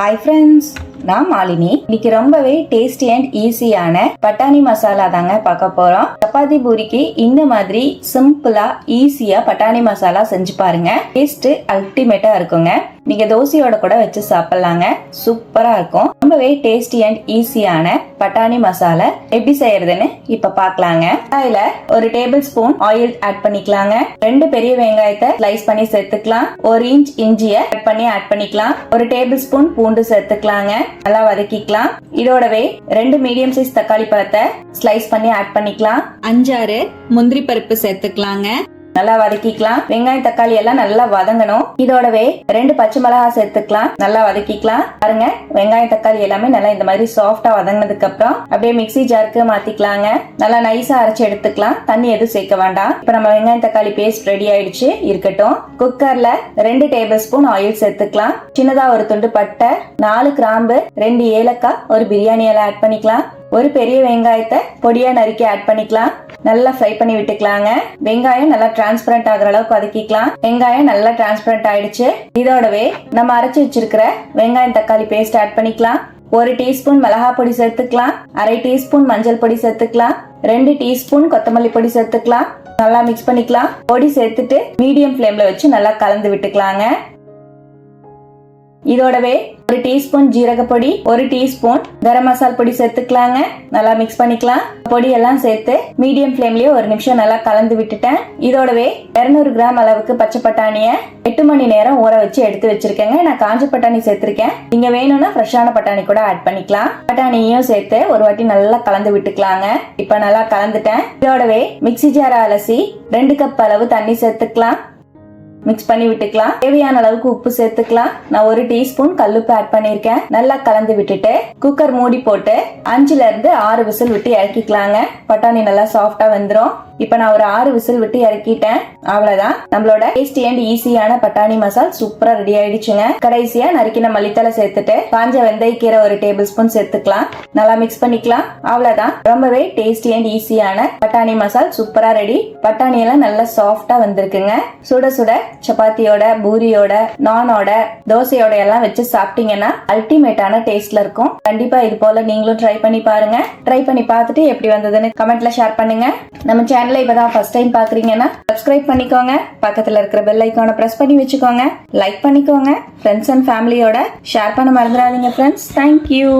Hi friends நான் மாலினி. இன்னைக்கு ரொம்பவே டேஸ்டி அண்ட் ஈஸியான பட்டாணி மசாலா தாங்க பார்க்க போறோம். சப்பாத்தி பூரிக்கு இந்த மாதிரி சிம்பிளா ஈஸியா பட்டாணி மசாலா செஞ்சு பாருங்க. டேஸ்ட் அல்டிமேட்டா இருக்குங்க. நீங்க தோசையோட கூட வச்சு சாப்பிடலாங்க. சூப்பரா இருக்கும். ரொம்பவே டேஸ்டி அண்ட் ஈஸியான பட்டாணி மசாலா. எப்படி செய்யறதுன்னு இப்ப பார்க்கலாங்க. அதுல ஒரு டேபிள் ஸ்பூன் ஆயில் ஆட் பண்ணிக்கலாங்க. ரெண்டு பெரிய வெங்காயத்தை ஸ்லைஸ் பண்ணி சேர்த்துக்கலாம். ஒரு இன்ச் இஞ்சிய கட் பண்ணி ஆட் பண்ணிக்கலாம். ஒரு டேபிள் ஸ்பூன் பூண்டு சேர்த்துக்கலாங்க. நல்லா வதக்கிக்கலாம். இதோடவே ரெண்டு மீடியம் சைஸ் தக்காளி பழத்தை ஸ்லைஸ் பண்ணி ஆட் பண்ணிக்கலாம். அஞ்சாறு முந்திரி பருப்பு சேர்த்துக்கலாங்க. நல்லா வதக்கிக்கலாம். வெங்காயம் தக்காளி எல்லாம் நல்லா வதங்கணும். இதோடவே ரெண்டு பச்சை மிளகாய் சேர்த்துக்கலாம். நல்லா வதக்கிக்கலாம். பாருங்க வெங்காயம் தக்காளி எல்லாமே நல்லா இந்த மாதிரி சாஃப்டா வதங்கினதுக்கு அப்புறம் அப்படியே மிக்ஸி ஜாருக்கு மாத்திக்கலாங்க. நல்லா நைஸா அரைச்சு எடுத்துக்கலாம். தண்ணி எதுவும் சேர்க்க வேண்டாம். இப்ப நம்ம வெங்காயம் தக்காளி பேஸ்ட் ரெடி ஆயிடுச்சு. இருக்கட்டும். குக்கர்ல ரெண்டு டேபிள் ஸ்பூன் ஆயில் சேர்த்துக்கலாம். சின்னதா ஒரு துண்டு பட்டை நாலு கிராம்பு ரெண்டு ஏலக்காய் ஒரு பிரியாணி எல்லாம் ஆட் பண்ணிக்கலாம். ஒரு பெரிய வெங்காயத்தை பொடியா நறுக்கி ஆட் பண்ணிக்கலாம். நல்லா ஃப்ரை பண்ணி விட்டுக்கலாங்க. வெங்காயம் நல்லா டிரான்ஸ்பரண்ட் ஆகுற அளவுக்கு வதக்கிக்கலாம். வெங்காயம் நல்லா டிரான்ஸ்பரண்ட் ஆயிடுச்சு. இதோடவே நம்ம அரைச்சு வச்சிருக்கிற வெங்காயம் தக்காளி பேஸ்ட் ஆட் பண்ணிக்கலாம். ஒரு டீஸ்பூன் மிளகா பொடி சேர்த்துக்கலாம். அரை டீஸ்பூன் மஞ்சள் பொடி சேர்த்துக்கலாம். ரெண்டு டீஸ்பூன் கொத்தமல்லி பொடி சேர்த்துக்கலாம். நல்லா மிக்ஸ் பண்ணிக்கலாம். பொடி சேர்த்துட்டு மீடியம் ஃப்ளேம்ல வச்சு நல்லா கலந்து விட்டுக்கலாங்க. இதோடவே ஒரு டீஸ்பூன் ஜீரக பொடி ஒரு டீஸ்பூன் கரம் மசால் பொடி சேர்த்துக்கலாங்க. நல்லா மிக்ஸ் பண்ணிக்கலாம். பொடி எல்லாம் சேர்த்து மீடியம் ஃப்ளேம்லயே ஒரு நிமிஷம் நல்லா கலந்து விட்டுட்டேன். இதோடவே 200 கிராம் அளவுக்கு பச்சை பட்டாணிய எட்டு மணி நேரம் ஊற வச்சு எடுத்து வச்சிருக்கேங்க. நான் காஞ்ச பட்டாணி சேர்த்திருக்கேன். நீங்க வேணும்னா ஃப்ரெஷ்ஷான பட்டாணி கூட ஆட் பண்ணிக்கலாம். பட்டாணியும் சேர்த்து ஒரு வாட்டி நல்லா கலந்து விட்டுக்கலாங்க. இப்ப நல்லா கலந்துட்டேன். இதோடவே மிக்ஸி ஜார அலசி ரெண்டு கப் அளவு தண்ணி சேர்த்துக்கலாம். மிக்ஸ் பண்ணி விட்டுக்கலாம். தேவையான அளவுக்கு உப்பு சேர்த்துக்கலாம். நான் ஒரு டீஸ்பூன் கல்லுப்பு ஆட் பண்ணிருக்கேன் நல்லா கலந்து விட்டுட்டு குக்கர் மூடி போட்டு அஞ்சுல இருந்து ஆறு விசில் விட்டு இறக்கிக்கலாங்க. பட்டாணி நல்லா சாஃப்டா வந்துரும். இப்ப நான் ஒரு ஆறு விசில் விட்டு இறக்கிட்டேன். அவ்வளவுதான். நம்மளோட டேஸ்டி அண்ட் ஈஸியான பட்டாணி மசால் சூப்பரா ரெடி ஆயிடுச்சுங்க. கடைசியா நறுக்கின மல்லித்தலை சேர்த்துட்டு காஞ்ச வெந்தயக்கீரை ஒரு டேபிள் ஸ்பூன் சேர்த்துக்கலாம். நல்லா மிக்ஸ் பண்ணிக்கலாம். அவ்வளவுதான். ரொம்பவே டேஸ்டி அண்ட் ஈஸியான பட்டாணி மசால் சூப்பரா ரெடி பட்டாணி எல்லாம் நல்லா சாஃப்டா வந்திருக்குங்க. சுட சுட சப்பாத்தியோட பூரியோட நானோட தோசையோட எல்லாம் வச்சு சாப்பிட்டீங்கன்னா அல்டிமேட்டான டேஸ்ட்ல இருக்கும். கண்டிப்பா இது போல நீங்களும் ட்ரை பண்ணி பாருங்க. ட்ரை பண்ணி பார்த்துட்டு எப்படி வந்ததுன்னு கமெண்ட்ல ஷேர் பண்ணுங்க. நம்ம சேனலை இப்பதான் ஃபர்ஸ்ட் டைம் பாக்குறீங்கன்னா சப்ஸ்கிரைப் பண்ணிக்கோங்க. பக்கத்துல இருக்கிற பெல் ஐக்கானை பிரஸ் பண்ணி வச்சுக்கோங்க. லைக் பண்ணிக்கோங்க. ஃப்ரெண்ட்ஸ் அண்ட் ஃபேமிலியோட ஷேர் பண்ண மறந்துடாதீங்க ஃப்ரெண்ட்ஸ் தேங்க்யூ